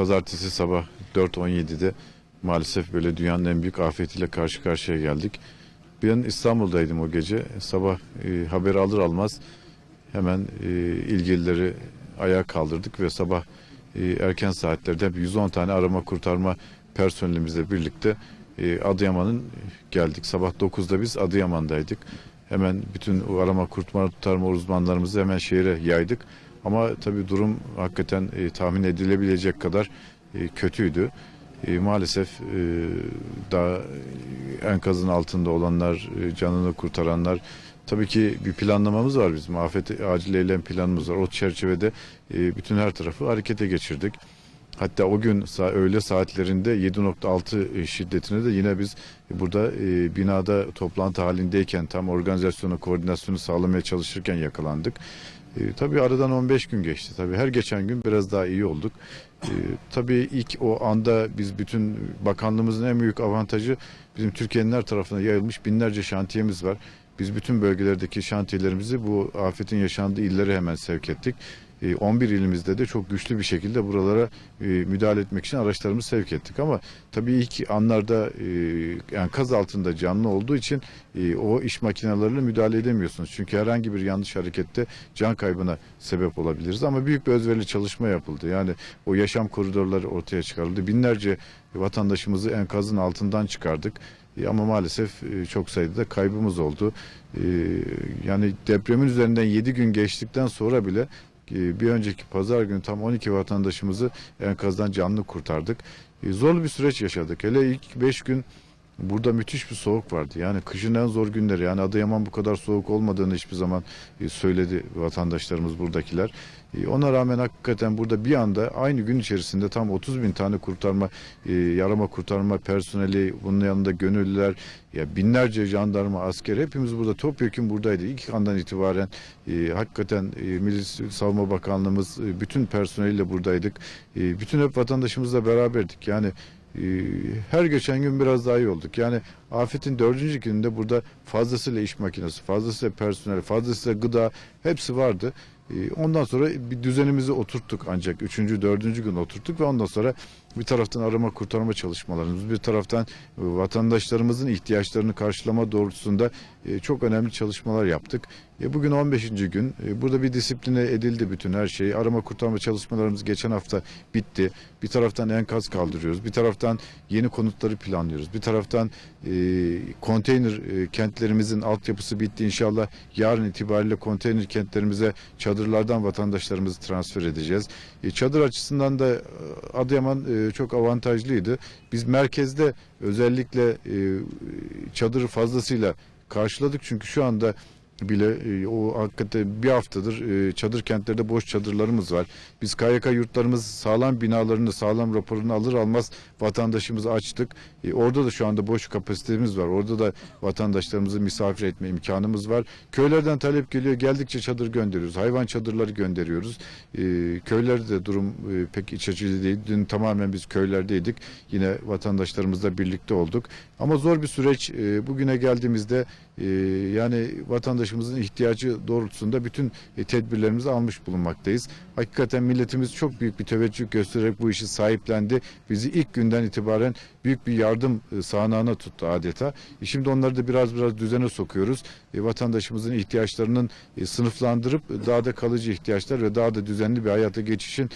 pazartesi sabah 4.17'de maalesef böyle dünyanın en büyük afetiyle karşı karşıya geldik. Ben İstanbul'daydım o gece. Sabah e, haber alır almaz hemen e, ilgilileri ayağa kaldırdık ve sabah e, erken saatlerde hep 110 tane arama kurtarma personelimizle birlikte e, Adıyaman'ın geldik. Sabah 9'da biz Adıyaman'daydık. Hemen bütün arama kurtarma uzmanlarımızı hemen şehire yaydık. Ama tabii durum hakikaten e, tahmin edilebilecek kadar e, kötüydü. E, maalesef e, daha e, enkazın altında olanlar, e, canını kurtaranlar, tabii ki bir planlamamız var bizim. Afet acil eylem planımız var. O çerçevede e, bütün her tarafı harekete geçirdik. Hatta o gün öğle saatlerinde 7.6 şiddetine de yine biz burada e, binada toplantı halindeyken tam organizasyonu, koordinasyonu sağlamaya çalışırken yakalandık. E, tabii aradan 15 gün geçti. Tabii her geçen gün biraz daha iyi olduk. E, tabii ilk o anda biz bütün bakanlığımızın en büyük avantajı bizim Türkiye'nin her tarafına yayılmış binlerce şantiyemiz var. Biz bütün bölgelerdeki şantiyelerimizi bu afetin yaşandığı illere hemen sevk ettik. E, 11 ilimizde de çok güçlü bir şekilde buralara e, müdahale etmek için araçlarımızı sevk ettik. Ama tabii ilk anlarda e, enkaz altında canlı olduğu için e, o iş makineleriyle müdahale edemiyorsunuz. Çünkü herhangi bir yanlış harekette can kaybına sebep olabiliriz. Ama büyük bir özverili çalışma yapıldı. Yani o yaşam koridorları ortaya çıkarıldı. Binlerce vatandaşımızı enkazın altından çıkardık. E, Ama maalesef e, çok sayıda da kaybımız oldu. E, Yani depremin üzerinden 7 gün geçtikten sonra bile e, bir önceki pazar günü tam 12 vatandaşımızı enkazdan canlı kurtardık. E, Zorlu bir süreç yaşadık. Hele ilk 5 gün burada müthiş bir soğuk vardı. Yani kışın en zor günleri. Yani Adıyaman bu kadar soğuk olmadığını hiçbir zaman e, söyledi vatandaşlarımız buradakiler. E, Ona rağmen hakikaten burada bir anda aynı gün içerisinde tam 30 bin tane kurtarma, e, yarama kurtarma personeli, bunun yanında gönüllüler, ya binlerce jandarma, asker hepimiz burada topyekun buradaydı. İlk andan itibaren hakikaten Milli Savunma Bakanlığımız bütün personeliyle buradaydık. Bütün hep vatandaşımızla beraberdik. Yani her geçen gün biraz daha iyi olduk. Yani afetin dördüncü gününde burada fazlasıyla iş makinesi, fazlasıyla personel, fazlasıyla gıda hepsi vardı. E, Ondan sonra bir düzenimizi oturttuk ancak üçüncü, dördüncü gün oturttuk ve ondan sonra bir taraftan arama kurtarma çalışmalarımız, bir taraftan e, vatandaşlarımızın ihtiyaçlarını karşılama doğrultusunda e, çok önemli çalışmalar yaptık. E, Bugün 15. gün. Burada bir disipline edildi bütün her şey. Arama kurtarma çalışmalarımız geçen hafta bitti. Bir taraftan enkaz kaldırıyoruz. Bir taraftan yeni konutları planlıyoruz. Bir taraftan konteyner kentlerimizin altyapısı bitti. İnşallah yarın itibariyle konteyner kentlerimize çadırlardan vatandaşlarımızı transfer edeceğiz. Çadır açısından da Adıyaman e, çok avantajlıydı. Biz merkezde özellikle e, çadırı fazlasıyla karşıladık çünkü şu anda bile e, o hakikaten bir haftadır e, çadır kentlerde boş çadırlarımız var. Biz KYK yurtlarımız sağlam binalarını sağlam raporunu alır almaz vatandaşımızı açtık. E, orada da şu anda boş kapasitemiz var. Orada da vatandaşlarımızı misafir etme imkanımız var. Köylerden talep geliyor. Geldikçe çadır gönderiyoruz. Hayvan çadırları gönderiyoruz. Köylerde de durum pek iç açıcı değil. Dün tamamen biz köylerdeydik. Yine vatandaşlarımızla birlikte olduk. Ama zor bir süreç. Bugüne geldiğimizde yani vatandaşımızın ihtiyacı doğrultusunda bütün e, tedbirlerimizi almış bulunmaktayız. Hakikaten milletimiz çok büyük bir teveccüh göstererek bu işi sahiplendi. Bizi ilk günden itibaren büyük bir yardım e, sahanağına tuttu adeta. E, şimdi onları da biraz biraz düzene sokuyoruz. Vatandaşımızın ihtiyaçlarının sınıflandırıp daha da kalıcı ihtiyaçlar ve daha da düzenli bir hayata geçişin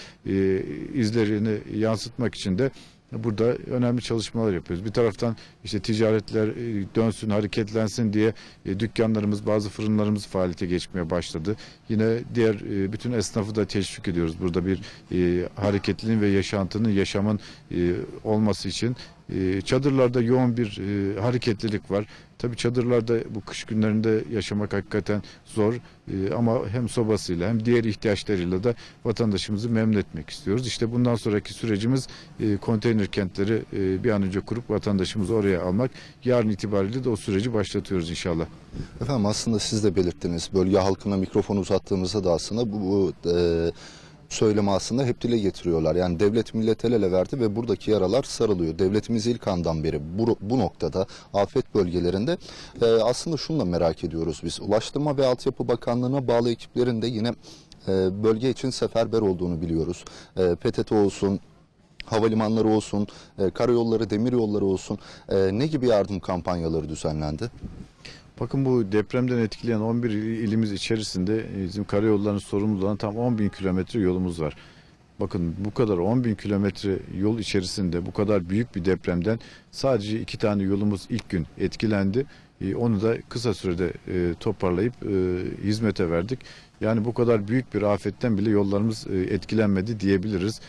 izlerini yansıtmak için de Burada önemli çalışmalar yapıyoruz. Bir taraftan işte ticaretler e, dönsün, hareketlensin diye e, dükkanlarımız, bazı fırınlarımız faaliyete geçmeye başladı. Yine diğer e, bütün esnafı da teşvik ediyoruz. Burada bir hareketliliğin ve yaşantının, yaşamın olması için çadırlarda yoğun bir hareketlilik var. Tabii çadırlarda bu kış günlerinde yaşamak hakikaten zor E, ama hem sobasıyla hem diğer ihtiyaçlarıyla da vatandaşımızı memnun etmek istiyoruz. İşte bundan sonraki sürecimiz e, konteyner kentleri e, bir an önce kurup vatandaşımızı oraya almak. Yarın itibariyle de o süreci başlatıyoruz inşallah. Efendim aslında siz de belirttiniz. Bölge halkına mikrofon uzattığımızda da aslında bu, bu e, söylemi aslında hep dile getiriyorlar. Yani devlet millet el ele verdi ve buradaki yaralar sarılıyor. Devletimiz ilk andan beri bu, bu noktada afet bölgelerinde e, aslında şunu da merak ediyoruz biz. Ulaştırma ve Altyapı Bakanlığı'na bağlı ekiplerin de yine e, bölge için seferber olduğunu biliyoruz. E, PTT olsun, havalimanları olsun, e, karayolları, demiryolları olsun e, ne gibi yardım kampanyaları düzenlendi? Bakın bu depremden etkileyen 11 il- ilimiz içerisinde e, bizim karayollarının sorumlu olan tam 10 bin kilometre yolumuz var. Bakın bu kadar 10 bin kilometre yol içerisinde bu kadar büyük bir depremden sadece iki tane yolumuz ilk gün etkilendi. E, Onu da kısa sürede e, toparlayıp e, hizmete verdik. Yani bu kadar büyük bir afetten bile yollarımız e, etkilenmedi diyebiliriz.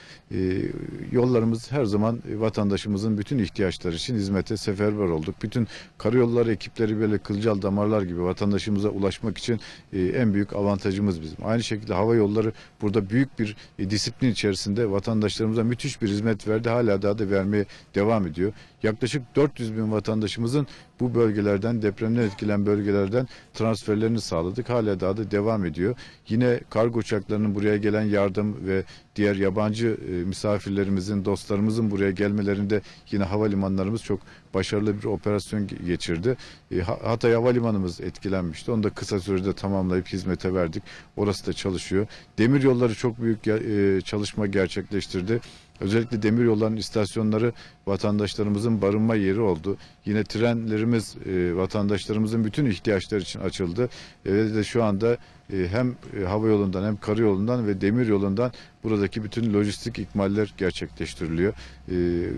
Yollarımız her zaman vatandaşımızın bütün ihtiyaçları için hizmete seferber olduk. Bütün karayolları ekipleri böyle kılcal damarlar gibi vatandaşımıza ulaşmak için en büyük avantajımız bizim. Aynı şekilde hava yolları burada büyük bir disiplin içerisinde vatandaşlarımıza müthiş bir hizmet verdi. Hala daha da vermeye devam ediyor. Yaklaşık 400 bin vatandaşımızın bu bölgelerden depremden etkilen bölgelerden transferlerini sağladık. Hala daha da devam ediyor. Yine kargo uçaklarının buraya gelen yardım ve diğer yabancı e, misafirlerimizin, dostlarımızın buraya gelmelerinde yine havalimanlarımız çok başarılı bir operasyon ge- geçirdi. E, Ha- Hatay Havalimanımız etkilenmişti. Onu da kısa sürede tamamlayıp hizmete verdik. Orası da çalışıyor. Demir yolları çok büyük e, çalışma gerçekleştirdi. Özellikle demir yollarının istasyonları vatandaşlarımızın barınma yeri oldu. Yine trenlerimiz e, vatandaşlarımızın bütün ihtiyaçları için açıldı. E, Ve de şu anda hem e, hava yolundan hem karayolundan ve demir yolundan buradaki bütün lojistik ikmaller gerçekleştiriliyor. E,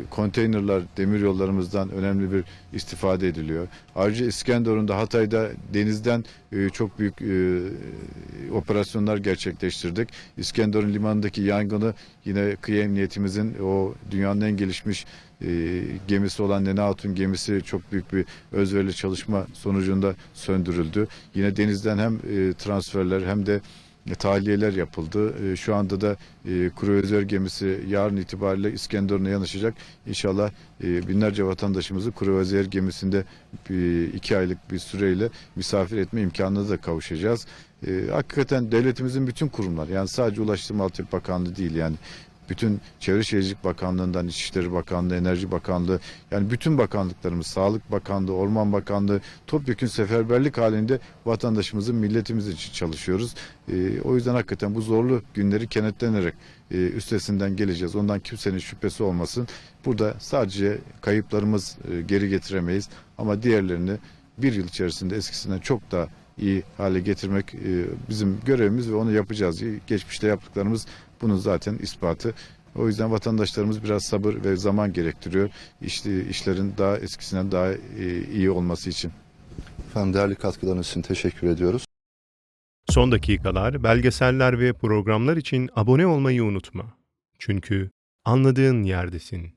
konteynerlar demir yollarımızdan önemli bir istifade ediliyor. Ayrıca İskenderun'da Hatay'da denizden e, çok büyük e, operasyonlar gerçekleştirdik. İskenderun limanındaki yangını yine kıyı emniyetimizin o dünyanın en gelişmiş e, gemisi olan Nene Hatun gemisi çok büyük bir özverili çalışma sonucunda söndürüldü. Yine denizden hem e, transferler hem de e, tahliyeler yapıldı. E, Şu anda da e, kruvazör gemisi yarın itibariyle İskenderun'a yanaşacak. İnşallah e, binlerce vatandaşımızı kruvazör gemisinde e, iki aylık bir süreyle misafir etme imkanına da kavuşacağız. E, Hakikaten devletimizin bütün kurumlar yani sadece Ulaştırma Altyapı Bakanlığı değil yani bütün Çevre Şehircilik Bakanlığı'ndan İçişleri Bakanlığı, Enerji Bakanlığı yani bütün bakanlıklarımız, Sağlık Bakanlığı, Orman Bakanlığı topyekün seferberlik halinde vatandaşımızın, milletimiz için çalışıyoruz. Ee, o yüzden hakikaten bu zorlu günleri kenetlenerek e, üstesinden geleceğiz. Ondan kimsenin şüphesi olmasın. Burada sadece kayıplarımız e, geri getiremeyiz ama diğerlerini bir yıl içerisinde eskisinden çok daha iyi hale getirmek e, bizim görevimiz ve onu yapacağız. Geçmişte yaptıklarımız bunun zaten ispatı. O yüzden vatandaşlarımız biraz sabır ve zaman gerektiriyor. İşte işlerin daha eskisinden daha e, iyi olması için. Efendim değerli katkılarınız için teşekkür ediyoruz. Son dakikalar, belgeseller ve programlar için abone olmayı unutma. Çünkü anladığın yerdesin.